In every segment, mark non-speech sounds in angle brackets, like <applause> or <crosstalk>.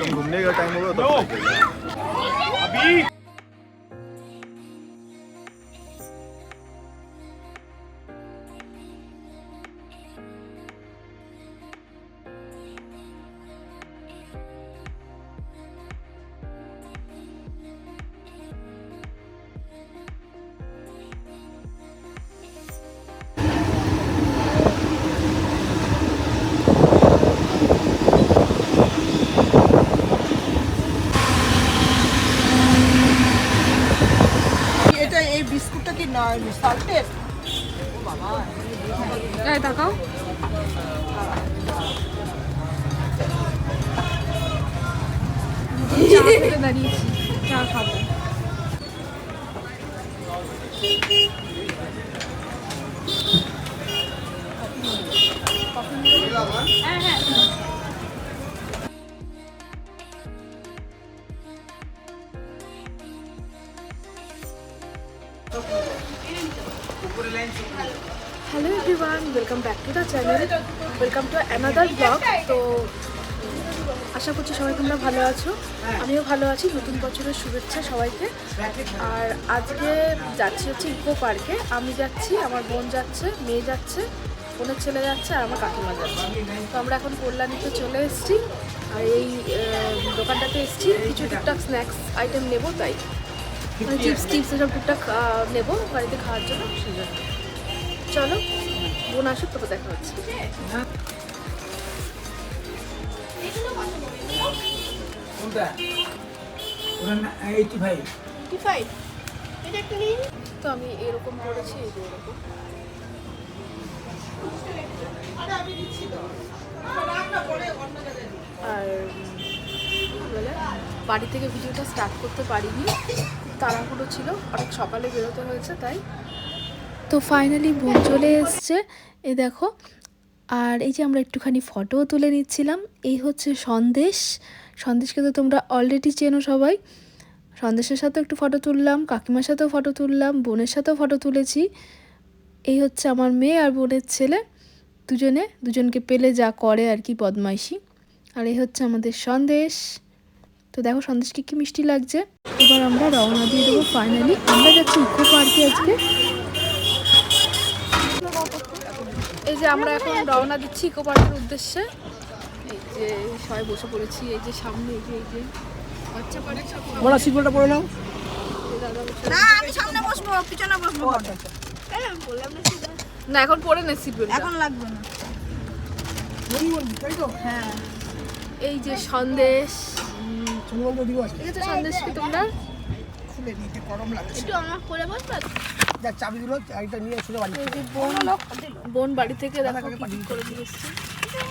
तुम घूमने का टाइम होगा नो। तब चल जाओ। अभी দাঁড়িয়েছি। চা খাব। হ্যাঁ হ্যাঁ hello everyone welcome back to the channel welcome to another blog তো আশা করছি সবাই তোমরা ভালো আছো। আমিও ভালো আছি, নতুন বছরের শুভেচ্ছা সবাইকে। আর আজকে যাচ্ছি হচ্ছে ইকো পার্কে। আমি যাচ্ছি, আমার বোন যাচ্ছে, মেয়ে যাচ্ছে, বোনের ছেলে যাচ্ছে, আর আমার কাকিমা যাচ্ছে। তো আমরা এখন কল্যাণীতে চলে এসেছি। আর এই দোকানটাতে এসেছি। কিছু টুকটাক স্ন্যাক্স আইটেম নেব, তাই। মানে চিপস টিপস এসব টুকটাক নেব বাড়িতে খাওয়ার জন্য। চলো, বোন আসুক তোকে দেখা হচ্ছে। কোনটা? ওটা না এইটি ফাইভ। তো আমি এরকম করেছি এই এরকম। আর কি বলে বাড়ি থেকে ভিডিওটা স্টার্ট করতে পারিনি। তাড়াহুড়ো ছিল অনেক সকালে বেরোতে হয়েছে তাই। তো ফাইনালি বোন চলে এসছে। এ দেখো আর এই যে আমরা একটুখানি ফটোও তুলে নিচ্ছিলাম, এই হচ্ছে সন্দেশ। সন্দেশকে তো তোমরা অলরেডি চেনো সবাই। সন্দেশের সাথেও একটু ফটো তুললাম, কাকিমার সাথেও ফটো তুললাম, বোনের সাথেও ফটো তুলেছি। এই হচ্ছে আমার মেয়ে আর বোনের ছেলে, দুজনে, দুজনকে পেলে যা করে আর কি বদমাইশি। আর এই হচ্ছে আমাদের সন্দেশ। তো দেখো সন্দেশকে কি মিষ্টি লাগছে। এবার আমরা রওনা দিয়ে দেবো ফাইনালি আমরা যাচ্ছি ইকো পার্কে আজকে। এই যে আমরা এখন রওনা দিচ্ছি ইকো পার্কের উদ্দেশ্যে। এই যে সবাই বসে পড়েছি এই যে সামনে এই যে এই যে বাচ্চা পার্ক পড়ে নাও। না আমি সামনে বসবো পিছনে বসবো। না এখন পরে নে বেল্ট এখন লাগবে না। তাই তো? হ্যাঁ। এই যে সন্দেশ। দিবস ঠিক আছে। সন্দেশ কি তোমরা? খুলে নিতে গরম লাগছে। একটু আমার করে বসবা যা চাবিগুলো চাবিটা নিয়ে শুনে বাড়ি। বোন বোন বাড়ি থেকে দেখো কি কি করে দিয়ে এসছে।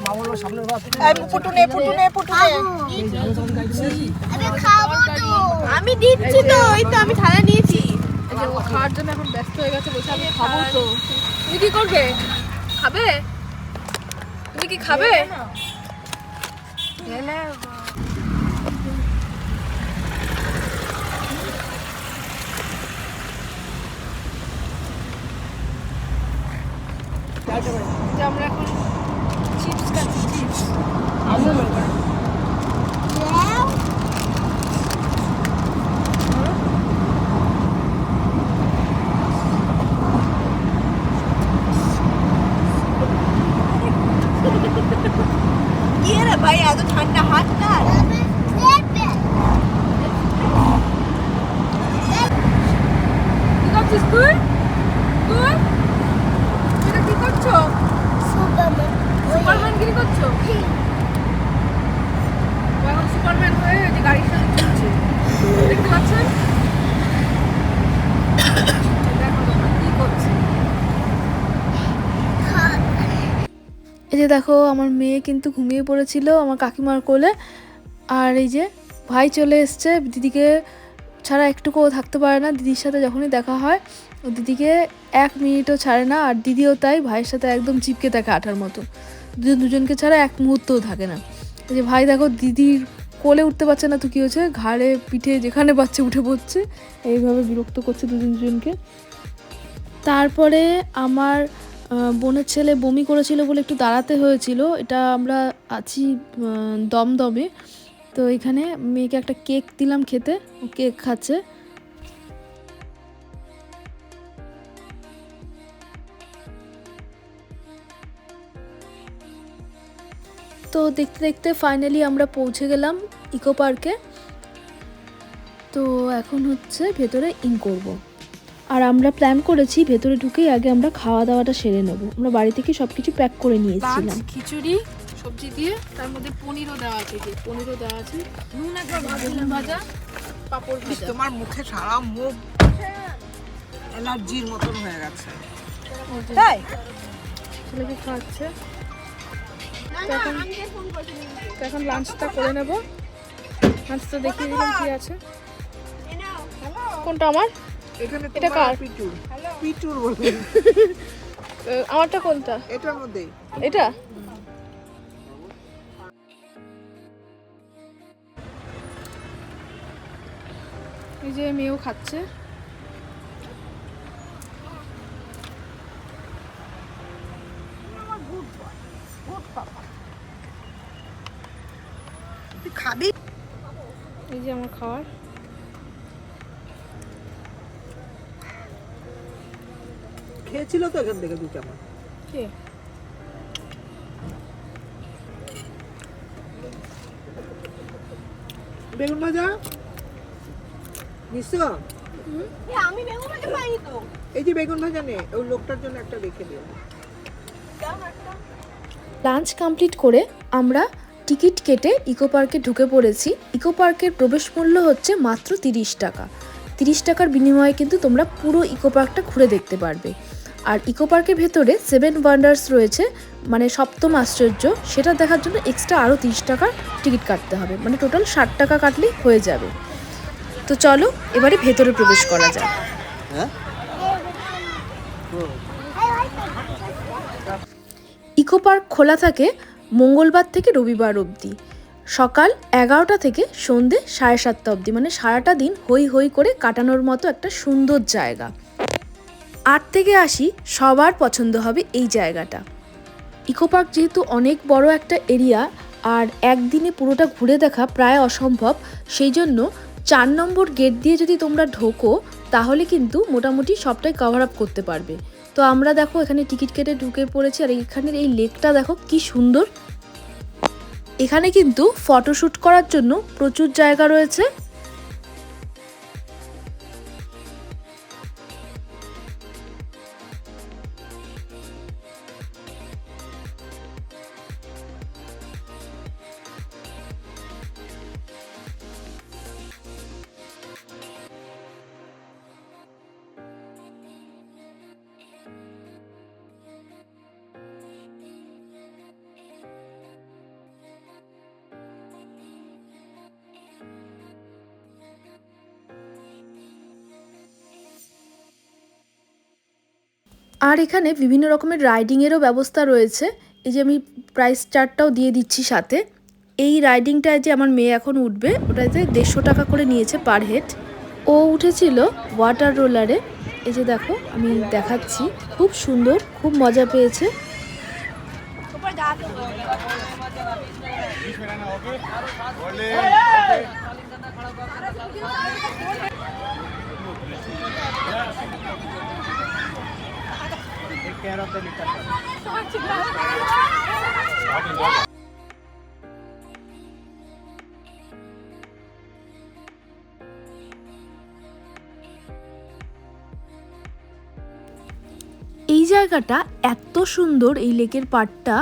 মা বলল সামনে বাস এই পুটুনে পুটুনে পুটুনে। আমি দিচ্ছি তো এই তো আমি থালা নিয়েছি। ও খাওয়ার জন্য এখন ব্যস্ত হয়ে গেছে বসে আমি খাব তো। তুমি কি করবে? খাবে? তুমি কি খাবে? আমরা এখন চিপস খাচ্ছি চিপস কি রে ভাই এত ঠান্ডা হাত কার কি করছিস তুই তুই এটা কি করছ সুপারম্যান গিরি করছ ও এখন সুপারম্যান হয়ে ওই যে গাড়ির সাথে ঘুরছে দেখতে পাচ্ছেন দেখো তোমরা কি করছে এই যে দেখো, আমার মেয়ে কিন্তু ঘুমিয়ে পড়েছিল আমার কাকিমার কোলে। আর এই যে ভাই চলে এসছে, দিদিকে ছাড়া একটুকুও থাকতে পারে না। দিদির সাথে যখনই দেখা হয়, ও দিদিকে এক মিনিটও ছাড়ে না, আর দিদিও তাই ভাইয়ের সাথে একদম চিপকে থাকে আঠার মতো। দুজন দুজনকে ছাড়া এক মুহূর্তও থাকে না। যে ভাই দেখো, দিদির কোলে উঠতে পারছে না তো কী হচ্ছে? ঘাড়ে, পিঠে যেখানে বাচ্চা উঠে পড়ছে। এইভাবে বিরক্ত করছে দুজন দুজনকে। তারপরে আমার বোনের ছেলে বমি করেছিল বলে একটু দাঁড়াতে হয়েছিল। এটা আমরা আছি দমদমে। তো এখানে মেয়েকে একটা কেক দিলাম খেতে কেক খাচ্ছে। তো দেখতে দেখতে ফাইনালি আমরা পৌঁছে গেলাম ইকো পার্কে। তো এখন হচ্ছে ভেতরে ইন করব। আর আমরা প্ল্যান করেছি ভেতরে ঢুকেই আগে আমরা খাওয়া দাওয়াটা সেরে নেব। আমরা বাড়ি থেকে সব কিছু প্যাক করে নিয়ে এসেছিলাম খিচুড়ি সবজি দিয়ে তার মধ্যে পনিরও দেওয়া আছে পনিরও দেওয়া আছে। নুন একবার ভাজা। ভাজা পাঁপড় ভাজা। তোমার মুখে সারা মুখ অ্যালার্জির মতন হয়ে গেছে। তাই ছেলেকে খাওয়াচ্ছে এখন- আমি যে ফোন করেছিলাম তো এখন লাঞ্চটা করে নেব। লাঞ্চটা দেখিয়ে দিলাম কি আছে। কোনটা আমার? এখানে এটা কার? পিটুর। পিটুর বলে। <laughs> আমারটা কোনটা? এটার মধ্যে। এটা? এই যে মেয়েও খাচ্ছে। তুই খাবি? এই যে আমার খাবার খেয়েছিল তো এখান থেকে দু চামচ। কে? বেগুন ভাজা? নিশ্চয়? আমি বেগুন ভাজা পাইনি তো। এই যে বেগুন ভাজা নে ওই লোকটার জন্য একটা রেখে দিও। লাঞ্চ কমপ্লিট করে আমরা টিকিট কেটে ইকো পার্কে ঢুকে পড়েছি। ইকো পার্কের প্রবেশ মূল্য হচ্ছে মাত্র তিরিশ টাকা। তিরিশ টাকার বিনিময়ে কিন্তু তোমরা পুরো ইকো পার্কটা ঘুরে দেখতে পারবে। আর ইকো পার্কের ভেতরে সেভেন ওয়ান্ডার্স রয়েছে মানে সপ্তম আশ্চর্য। সেটা দেখার জন্য এক্সট্রা আরও তিরিশ টাকার টিকিট কাটতে হবে মানে টোটাল ষাট টাকা কাটলেই হয়ে যাবে। তো চলো, এবারে ভেতরে প্রবেশ করা যাক। ইকো পার্ক খোলা থাকে মঙ্গলবার থেকে রবিবার অবধি। সকাল এগারোটা থেকে সন্ধে সাড়ে সাতটা অবধি মানে সারাটা দিন হই হই করে কাটানোর মতো একটা সুন্দর জায়গা। আট থেকে আসি সবার পছন্দ হবে এই জায়গাটা। ইকো পার্ক যেহেতু অনেক বড় একটা এরিয়া আর একদিনে পুরোটা ঘুরে দেখা প্রায় অসম্ভব, সেই জন্য চার নম্বর গেট দিয়ে যদি তোমরা ঢোকো, তাহলে কিন্তু মোটামুটি সবটাই কভার আপ করতে পারবে। তো আমরা দেখো এখানে টিকিট কেটে ঢুকে পড়েছি আর এখানের এই লেকটা দেখো কি সুন্দর। এখানে কিন্তু ফটোশ্যুট করার জন্য প্রচুর জায়গা রয়েছে। আর এখানে বিভিন্ন রকমের রাইডিংয়েরও ব্যবস্থা রয়েছে। এই যে আমি প্রাইস চার্টটাও দিয়ে দিচ্ছি সাথে। এই রাইডিংটায় যে আমার মেয়ে এখন উঠবে, ওটাতে দেড়শো টাকা করে নিয়েছে পার হেড ও উঠেছিল ওয়াটার রোলারে এই যে দেখো, আমি দেখাচ্ছি। খুব সুন্দর, খুব মজা পেয়েছে উপর দাঁড়াতে এই জায়গাটা এত সুন্দর, এই লেকের পাড়টা।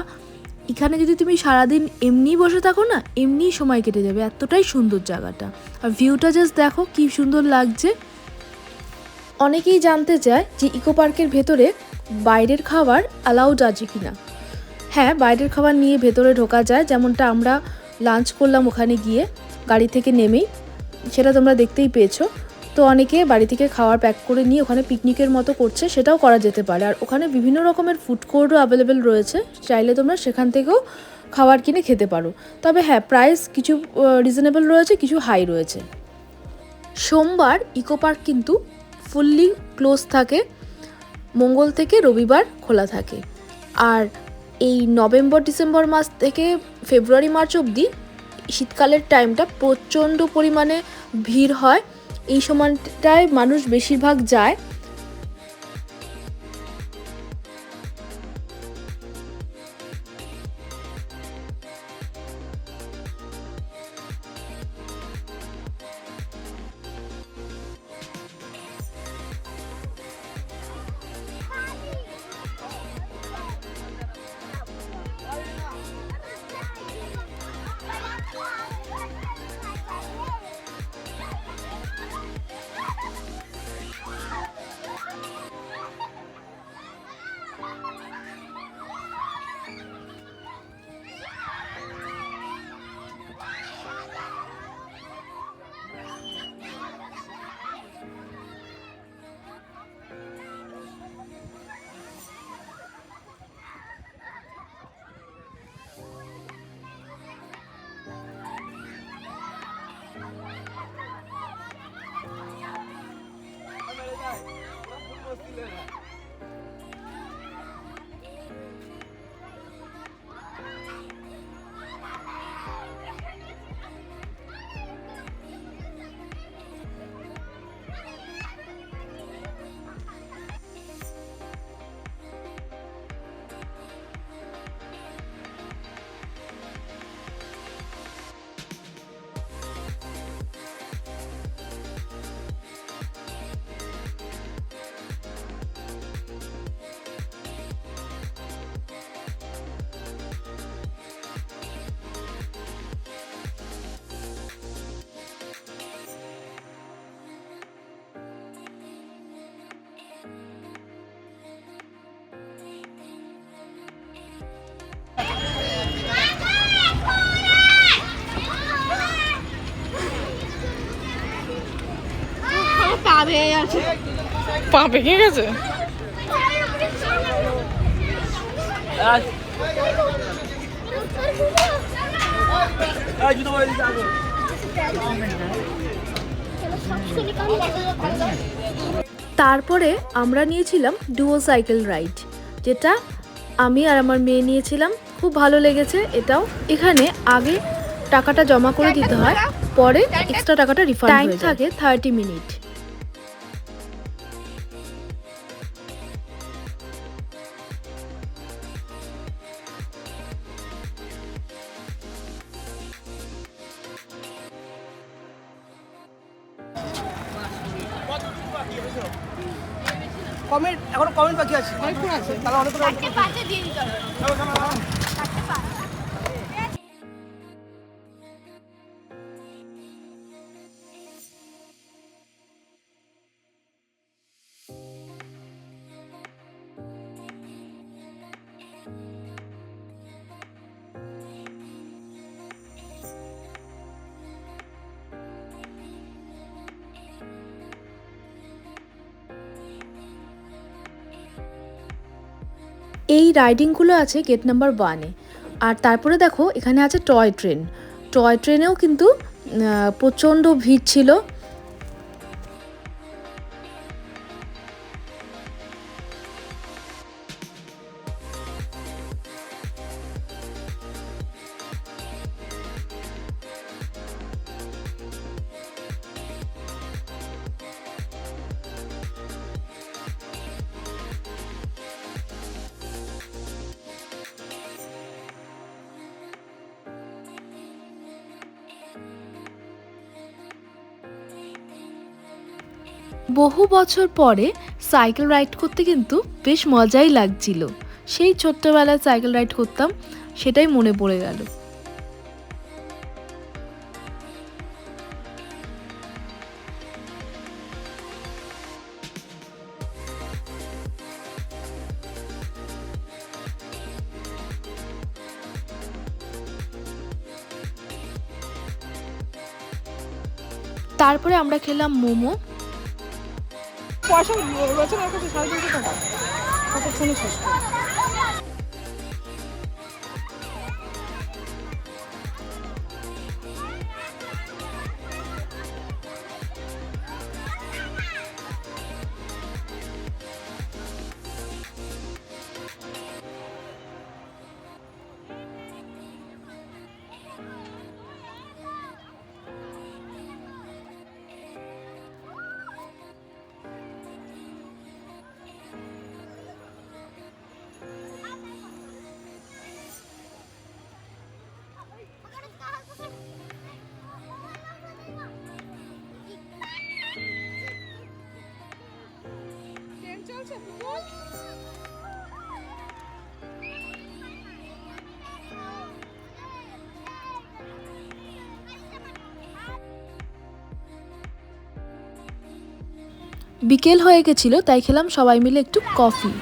এখানে যদি তুমি সারাদিন এমনিই বসে থাকো না, এমনিই সময় কেটে যাবে। এতটাই সুন্দর জায়গাটা। আর ভিউটা জাস্ট দেখো, কি সুন্দর লাগছে। অনেকেই জানতে চায় যে ইকো পার্কের ভেতরে বাইরের খাবার অ্যালাউড আছে কিনা? হ্যাঁ বাইরের খাবার নিয়ে ভেতরে ঢোকা যায়। যেমনটা আমরা লাঞ্চ করলাম ওখানে গিয়ে, গাড়ি থেকে নেমেই। সেটা তোমরা দেখতেই পেয়েছ। তো অনেকে বাড়ি থেকে খাবার প্যাক করে নিয়ে ওখানে পিকনিকের মতো করছে, সেটাও করা যেতে পারে। আর ওখানে বিভিন্ন রকমের ফুড কোর্টও অ্যাভেলেবেল রয়েছে। চাইলে তোমরা সেখান থেকেও খাবার কিনে খেতে পারো। তবে হ্যাঁ প্রাইস কিছু রিজনেবল রয়েছে, কিছু হাই রয়েছে। সোমবার ইকো পার্ক কিন্তু ফুললি ক্লোজ থাকে। মঙ্গল থেকে রবিবার খোলা থাকে। আর এই নভেম্বর, ডিসেম্বর মাস থেকে ফেব্রুয়ারি, মার্চ অবধি শীতকালের টাইমটা প্রচণ্ড পরিমাণে ভিড় হয়। এই সময়টায় মানুষ বেশিরভাগ যায় পা গেছে? তারপরে আমরা নিয়েছিলাম ডুও সাইকেল রাইড যেটা আমি আর আমার মেয়ে নিয়েছিলাম। খুব ভালো লেগেছে এটাও। এখানে আগে টাকাটা জমা করে দিতে হয় পরে এক্সট্রা টাকাটা রিফান্ড টাইম থাকে থার্টি মিনিট তাহলে অনেকক্ষণ এই রাইডিংগুলো আছে গেট নাম্বার ওয়ানে। আর তারপরে দেখো, এখানে আছে টয় ট্রেন। টয় ট্রেনেও কিন্তু প্রচণ্ড ভিড় ছিল। বহু বছর পরে সাইকেল রাইড করতে কিন্তু বেশ মজাই লাগছিল। সেই ছোট্টবেলায় সাইকেল রাইড করতাম, সেটাই মনে পড়ে গেল। তারপরে আমরা খেলাম মোমো। পয়সা না কাছে সাড়ে তিনশো টাকা। কতক্ষণে শেষ করে বিকেল হয়ে গেছিল, তাই খেলাম সবাই মিলে একটু কফি।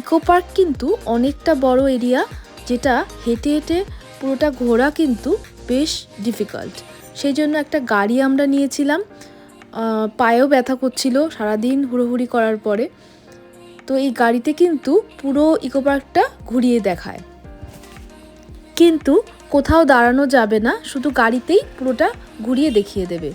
ইকো পার্ক কিন্তু অনেকটা বড় এরিয়া, যেটা হেঁটে হেঁটে পুরোটা ঘোরা কিন্তু বেশ ডিফিকাল্ট সেই জন্য একটা গাড়ি আমরা নিয়েছিলাম পায়েও ব্যথা করছিল সারাদিন হুড়োহুড়ি করার পরে। তো এই গাড়িতে কিন্তু পুরো ইকো পার্কটা ঘুরিয়ে দেখায়। কিন্তু কোথাও দাঁড়ানো যাবে না, শুধু গাড়িতেই পুরোটা ঘুরিয়ে দেখিয়ে দেবে।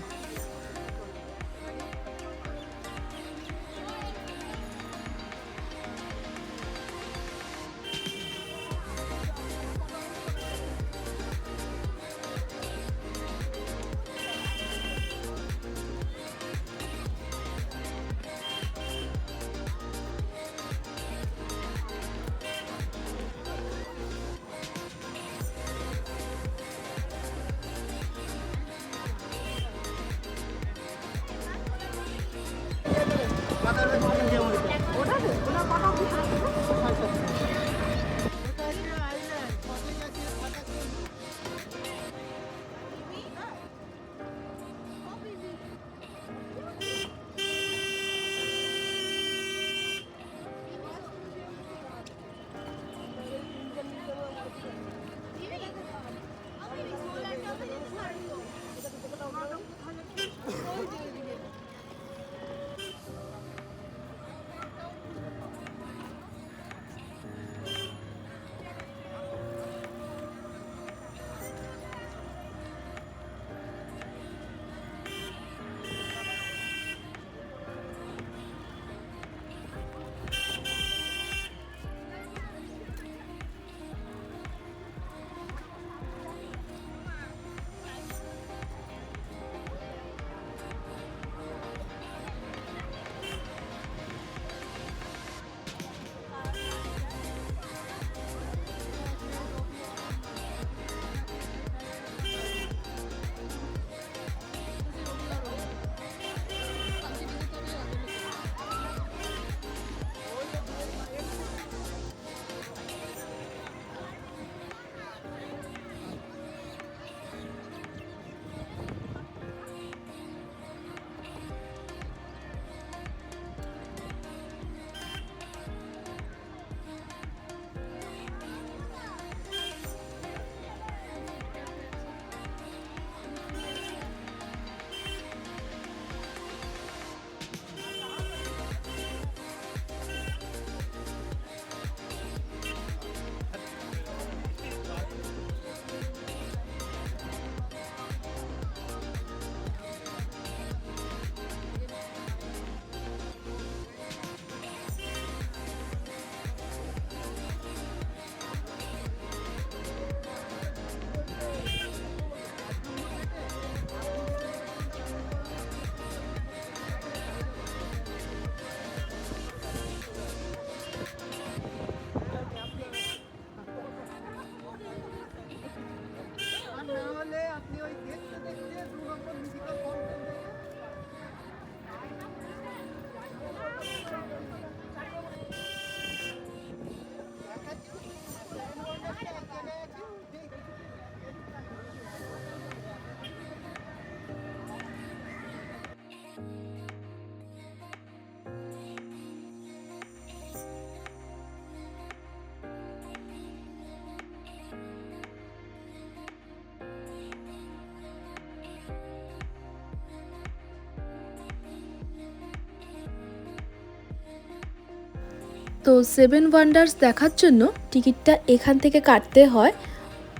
তো সেভেন ওয়ান্ডার্স দেখার জন্য টিকিটটা এখান থেকে কাটতে হয়।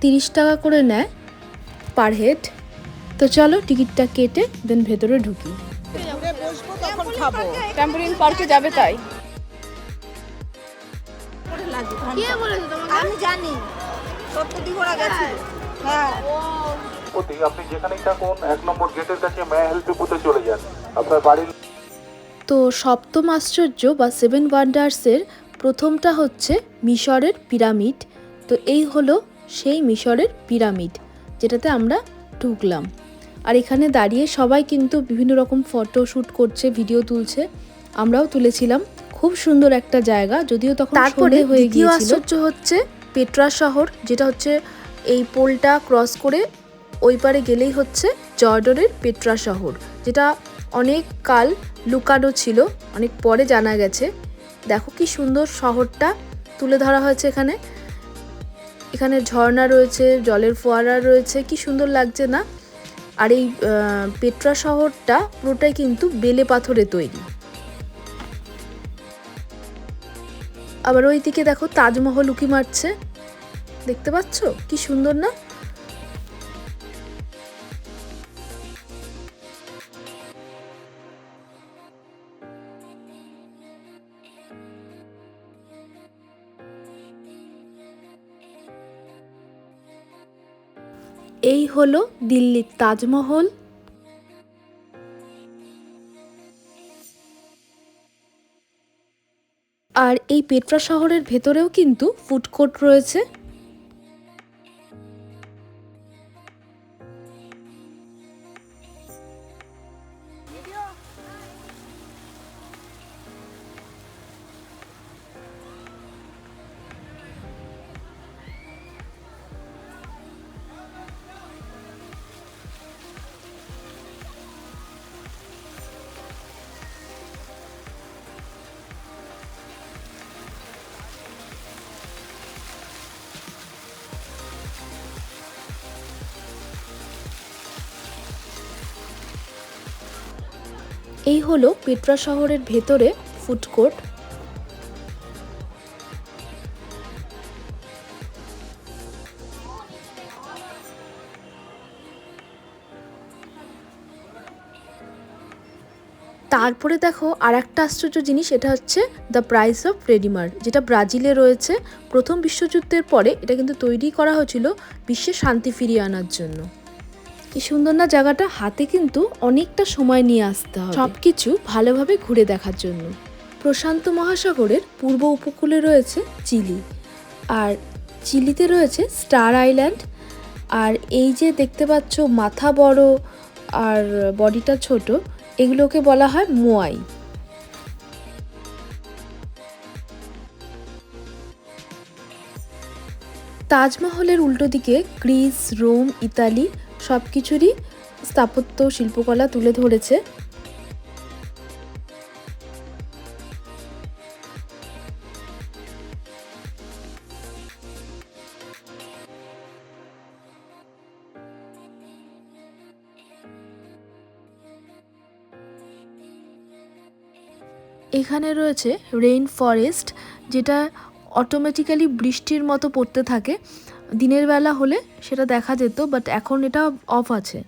তিরিশ টাকা করে নেয় পার হেড তো চলো টিকিটটা কেটে দেন ভেতরে ঢুকি। পার্কে যাবে তাই। আমি জানি। হ্যাঁ। আপনি যেখানেই থাকুন এক নম্বর গেটের কাছে মায়া হেল্প চলে যান। তো সপ্তম আশ্চর্য বা সেভেন ওয়ান্ডার্সের প্রথমটা হচ্ছে মিশরের পিরামিড। তো এই হলো সেই মিশরের পিরামিড যেটাতে আমরা ঢুকলাম। আর এখানে দাঁড়িয়ে সবাই কিন্তু বিভিন্ন রকম ফটো শ্যুট করছে ভিডিও তুলছে। আমরাও তুলেছিলাম। খুব সুন্দর একটা জায়গা যদিও তখন তারপরে হয়ে গিয়েছিল। আশ্চর্য হচ্ছে পেট্রা শহর যেটা হচ্ছে এই পোলটা ক্রস করে ওই পারে গেলেই হচ্ছে জর্ডনের পেট্রা শহর যেটা অনেক কাল লুকানো ছিল, অনেক পরে জানা গেছে। দেখো কি সুন্দর শহরটা তুলে ধরা হয়েছে এখানে। এখানে ঝর্ণা রয়েছে, জলের ফোয়ারা রয়েছে, কি সুন্দর লাগছে না? আর এই পেট্রা শহরটা পুরোটাই কিন্তু বেলে পাথরে তৈরি। আবার ওই দিকে দেখো তাজমহল উকি মারছে। দেখতে পাচ্ছ? কি সুন্দর না? এই হলো দিল্লির তাজমহল। আর এই পেট্রা শহরের ভেতরেও কিন্তু ফুড কোর্ট রয়েছে। এই হলো পেট্রা শহরের ভেতরে ফুড কোর্ট তারপরে দেখো আর একটা আশ্চর্য জিনিস এটা হচ্ছে দ্য প্রাইস অফ রেডিমার যেটা ব্রাজিলে রয়েছে। প্রথম বিশ্বযুদ্ধের পরে এটা কিন্তু তৈরি করা হয়েছিল বিশ্বে শান্তি ফিরিয়ে আনার জন্য। কি সুন্দর না জায়গাটা? হাতে কিন্তু অনেকটা সময় নিয়ে আসতে হবে। সবকিছু ভালোভাবে ঘুরে দেখার জন্য। প্রশান্ত মহাসাগরের পূর্ব উপকূলে রয়েছে চিলি। আর চিলিতে রয়েছে স্টার আইল্যান্ড। আর এই যে দেখতে পাচ্ছ মাথা বড় আর বডিটা ছোট, এগুলোকে বলা হয় মোয়াই। তাজমহলের উল্টো দিকে গ্রিস, রোম, ইতালি সব কিছুরই স্থাপত্য শিল্পকলা তুলে ধরেছে। এখানে রয়েছে রেইন ফরেস্ট যেটা অটোমেটিক্যালি বৃষ্টির মতো পড়তে থাকে। দিনের বেলা হলে সেটা দেখা যেত বাট এখন এটা অফ আছে।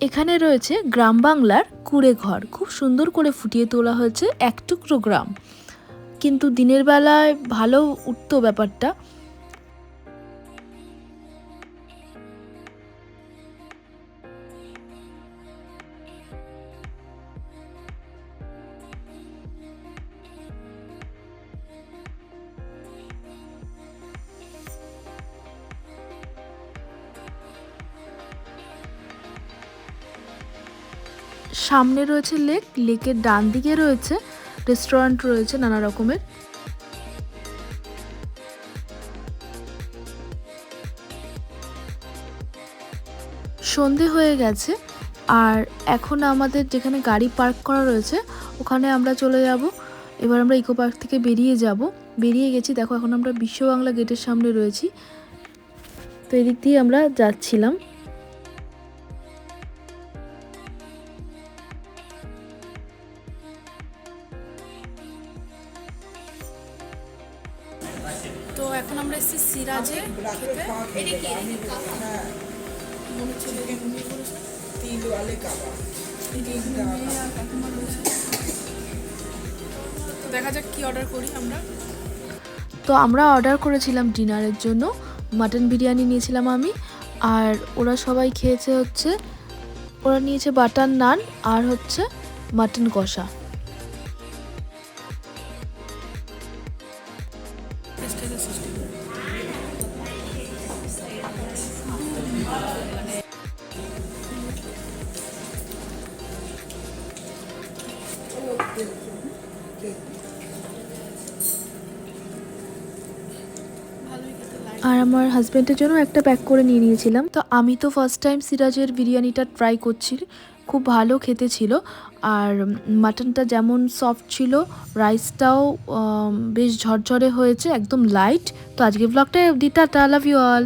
এখানে রয়েছে গ্রাম বাংলার কুড়ে ঘর। খুব সুন্দর করে ফুটিয়ে তোলা হয়েছে এক টুকরো গ্রাম। কিন্তু দিনের বেলায় ভালো উঠতো ব্যাপারটা। সামনে রয়েছে লেক, লেকের ডান দিকে রয়েছে রেস্টুরেন্ট রয়েছে নানা রকমের। সন্ধে হয়ে গেছে আর এখন আমাদের যেখানে গাড়ি পার্ক করা রয়েছে, ওখানে আমরা চলে যাব। এবার আমরা ইকো পার্ক থেকে বেরিয়ে যাব। বেরিয়ে গেছি, দেখো এখন আমরা বিশ্ব বাংলা গেটের সামনে রয়েছি। তো এদিক দিয়ে আমরা যাচ্ছিলাম। দেখা যাক কি অর্ডার করি আমরা। তো আমরা অর্ডার করেছিলাম ডিনারের জন্য। মাটন বিরিয়ানি নিয়েছিলাম আমি। আর ওরা সবাই খেয়েছে হচ্ছে, ওরা নিয়েছে বাটার নান আর হচ্ছে মাটন কষা। হাজব্যান্ডের জন্য একটা প্যাক করে নিয়ে নিয়েছিলাম। তো আমি তো ফার্স্ট টাইম সিরাজের বিরিয়ানিটা ট্রাই করছি। খুব ভালো খেতে ছিল। আর মাটনটা যেমন সফট ছিল রাইসটাও বেশ ঝরঝরে হয়েছে, একদম লাইট তো আজকে ব্লগটা দিতা টা লাভ ইউ অল